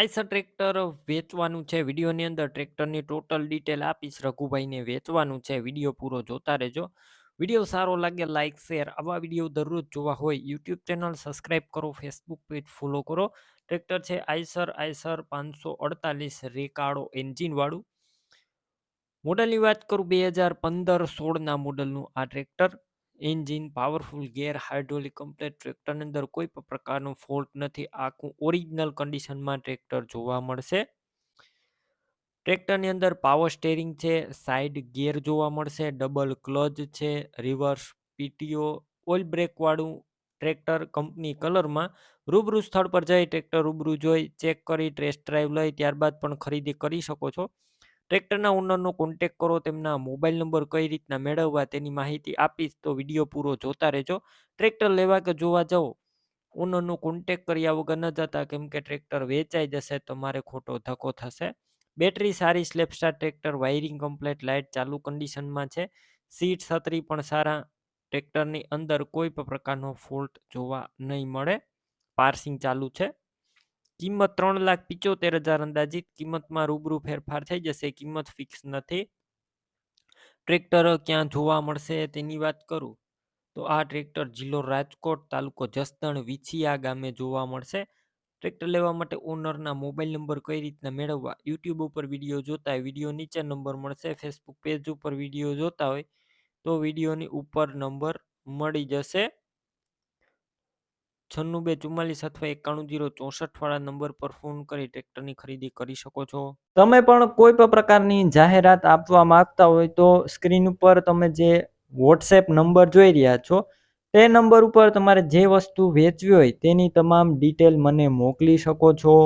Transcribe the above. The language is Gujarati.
આઈસર ટ્રેક્ટર વેચવાનું છે, વિડીયોની અંદર ટ્રેક્ટરની ટોટલ ડિટેલ આપીશ, રઘુભાઈને વેચવાનું છે, વીડિયો પૂરો જોતા રહેજો. વીડિયો સારો લાગે લાઇક શેર, આવા વીડિયો દરરોજ જોવા હોય, યુટ્યુબ ચેનલ સબસ્ક્રાઇબ કરો, ફેસબુક પેજ ફોલો કરો. ટ્રેક્ટર છે આઈસર આઈસર પાંચસો અડતાલીસ રેકાળો એન્જિનવાળું. મોડલની વાત કરું, બે હજાર પંદર સોળના મોડલનું આ tractor. Engine powerful, gear hydraulic, complete ટ્રેક્ટરની અંદર કોઈ પણ પ્રકારનો ફોલ્ટ નથી. આખું ઓરિજિનલ કન્ડિશનમાં ટ્રેક્ટર જોવા મળશે. ટ્રેક્ટરની અંદર પાવર સ્ટેરિંગ છે, સાઇડ ગિયર જોવા મળશે, ડબલ ક્લચ છે, રિવર્સ પીટીઓ, ઓઇલ બ્રેકવાળું ટ્રેક્ટર કંપની કલરમાં રૂબરૂ સ્થળ પર જઈ ટ્રેક્ટર રૂબરૂ જોઈ, ચેક કરી, ટેસ્ટ ડ્રાઈવ લઈ, ત્યારબાદ પણ ખરીદી કરી શકો છો. ટ્રેક્ટરના ઓનરનો કોન્ટેક કરો, તેમના મોબાઈલ નંબર કઈ રીતના મેળવવા તેની માહિતી આપીશ, તો વીડિયો પૂરો જોતા રહેજો. ટ્રેક્ટર લેવા કે જોવા જાઓ, ઓનરનો કોન્ટેક કર્યા વગર ન જતા, કેમ કે ટ્રેક્ટર વેચાઈ જશે તમારે ખોટો ધક્કો થશે. બેટરી સારી સ્લેપસ્ટાર ટ્રેક્ટર વાયરિંગ કમ્પ્લેટ લાઇટ ચાલુ કન્ડિશનમાં છે. સીટ છત્રી પણ સારા, ટ્રેક્ટરની અંદર કોઈ પણ પ્રકારનો ફોલ્ટ જોવા નહીં મળે. પાર્સિંગ ચાલુ છે. કિંમત ત્રણ લાખ પિચોતેર હજાર અંદાજિત કિંમતમાં રૂબરૂ ફેરફાર થઈ જશે, કિંમત ફિક્સ નથી. ટ્રેક્ટર ક્યાં જોવા મળશે તેની વાત કરું? તો આ ટ્રેક્ટર જિલ્લો રાજકોટ તાલુકો જસદણ વિછિયા ગામે જોવા મળશે. ટ્રેક્ટર લેવા માટે ઓનરના મોબાઈલ નંબર કઈ રીતના મેળવવા? યુટ્યુબ ઉપર વીડિયો જોતા હોય, વીડિયો નીચે નંબર મળશે. ફેસબુક પેજ ઉપર વીડિયો જોતા હોય, તો વિડીયોની ઉપર નંબર મળી જશે. છન્નું બે ચુમ્માલીસ અથવા એકાણું જીરો ચોસઠ વાળા નંબર પર ફોન કરી ટ્રેક્ટરની ખરીદી કરી શકો છો. તમે પણ કોઈ પણ પ્રકારની જાહેરાત આપવા માંગતા હોય તો સ્ક્રીન ઉપર તમે જે વોટ્સએપ નંબર જોઈ રહ્યા છો, તે નંબર ઉપર તમારે જે વસ્તુ વેચવી હોય તેની તમામ ડિટેલ મને મોકલી શકો છો.